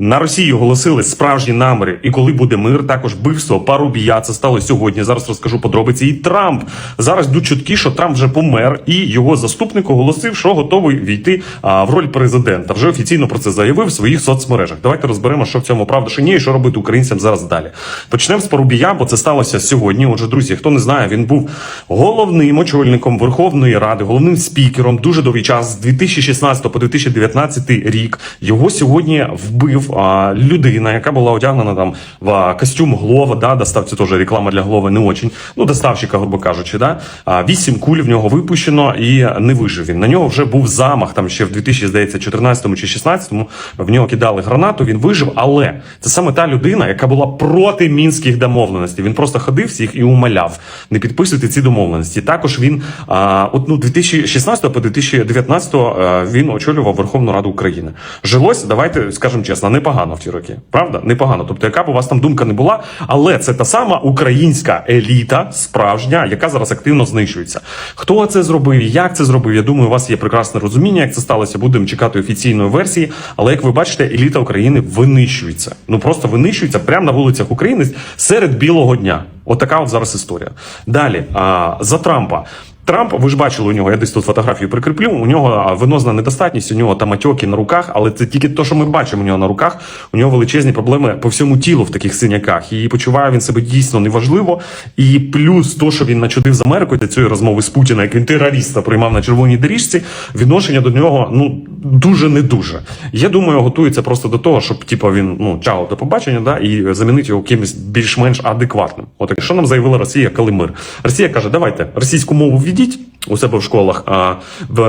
На Росії оголосили справжні наміри, і коли буде мир, також вбивство Парубія. Це стало сьогодні. Зараз розкажу подробиці. І Трамп зараз йдуть чутки, що Трамп вже помер, і його заступник оголосив, що готовий війти а, в роль президента. Вже офіційно про це заявив в своїх соцмережах. Давайте розберемо, що в цьому правда, що ні, і що робити українцям зараз далі. Почнемо з Парубія, бо це сталося сьогодні. Отже, друзі, хто не знає, він був головним очільником Верховної Ради, головним спікером дуже довгий час з 2016 по 2019 рік. Його сьогодні вбив а, людина, яка була одягнена там в костюм Глова. Да, достав це теж реклама для Глови не очень. Ну, доставщика, грубо кажучи, да. Вісім куль в нього випущено і не вижив він. На нього вже був замах там ще в 2014 чи 2016 В нього кидали гранату. Він вижив, але це саме та людина, яка була проти мінських домовленостей. Він просто ходив всіх і умоляв не підписуйте ці домовленості. Також він а, от ну 2016 по 2019 а, він очолював Верховну Раду України. Жилось, давайте скажемо чесно, непогано в ті роки. Правда? Непогано. Тобто, яка б у вас там думка не була, але це та сама українська еліта, справжня, яка зараз активно знищується. Хто це зробив, як це зробив? Я думаю, у вас є прекрасне розуміння, як це сталося. Будемо чекати офіційної версії. Але як ви бачите, еліта України винищується. Ну просто винищується прямо на вулицях України серед білого дня. Отака от зараз історія. Далі а, за Трампа. Трамп, ви ж бачили у нього, я десь тут фотографію прикріплю. У нього винозна недостатність, у нього там матьоки на руках, але це тільки те, що ми бачимо у нього на руках. У нього величезні проблеми по всьому тілу в таких синяках. І почуває він себе дійсно неважливо. І плюс то, що він начудив з Америкою для цієї розмови з Путіна, як він терориста приймав на червоній доріжці, відношення до нього ну дуже не дуже. Я думаю, готується просто до того, щоб типу, він ну чао до побачення, да, і замінити його кимось більш-менш адекватним. От що нам заявила Росія, коли мир? Росія каже, давайте російську мову введіть у себе в школах, а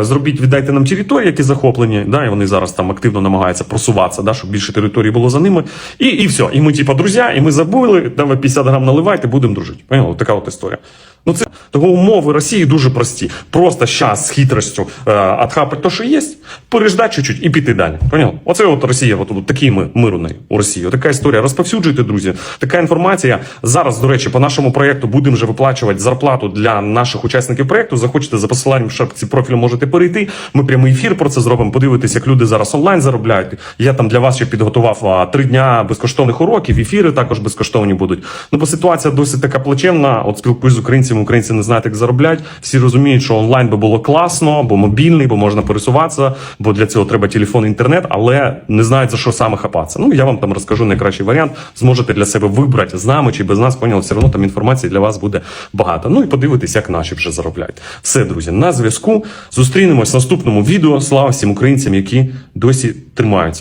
зробіть, віддайте нам території, які захоплені. Да, і вони зараз там активно намагаються просуватися, да, щоб більше території було за ними. І, і все. І ми, типа, друзі, і ми забули, давай 50 грам наливайте, будемо дружити. Поняли? Така от історія. Ну це того умови Росії дуже прості. Просто щас з хитростю е, отхапати те, що є, переждати чуть-чуть і піти далі. Поняв? Оце от Росія, от, от такий ми мир у неї у Росії. Така історія. Розповсюджуйте, друзі. Така інформація. Зараз, до речі, по нашому проєкту будемо вже виплачувати зарплату для наших учасників проєкту. Захочете за посиланням в шапці профілю можете перейти. Ми прямий ефір про це зробимо. Подивитися, як люди зараз онлайн заробляють. Я там для вас ще підготував три дня безкоштовних уроків. Ефіри також безкоштовні будуть. Ну бо ситуація досить така плачевна. От спілкуюсь з українцями, українці не знають, як заробляти. Всі розуміють, що онлайн би було класно, бо мобільний, бо можна пересуватися, бо для цього треба телефон, інтернет, але не знають за що саме хапатися. Ну я вам там розкажу найкращий варіант. Зможете для себе вибрати з нами чи без нас. Поняли, все одно там інформації для вас буде багато. Ну і подивитись, як наші вже заробляють. Все, друзі, на зв'язку. Зустрінемось в наступному відео. Слава всім українцям, які досі тримаються.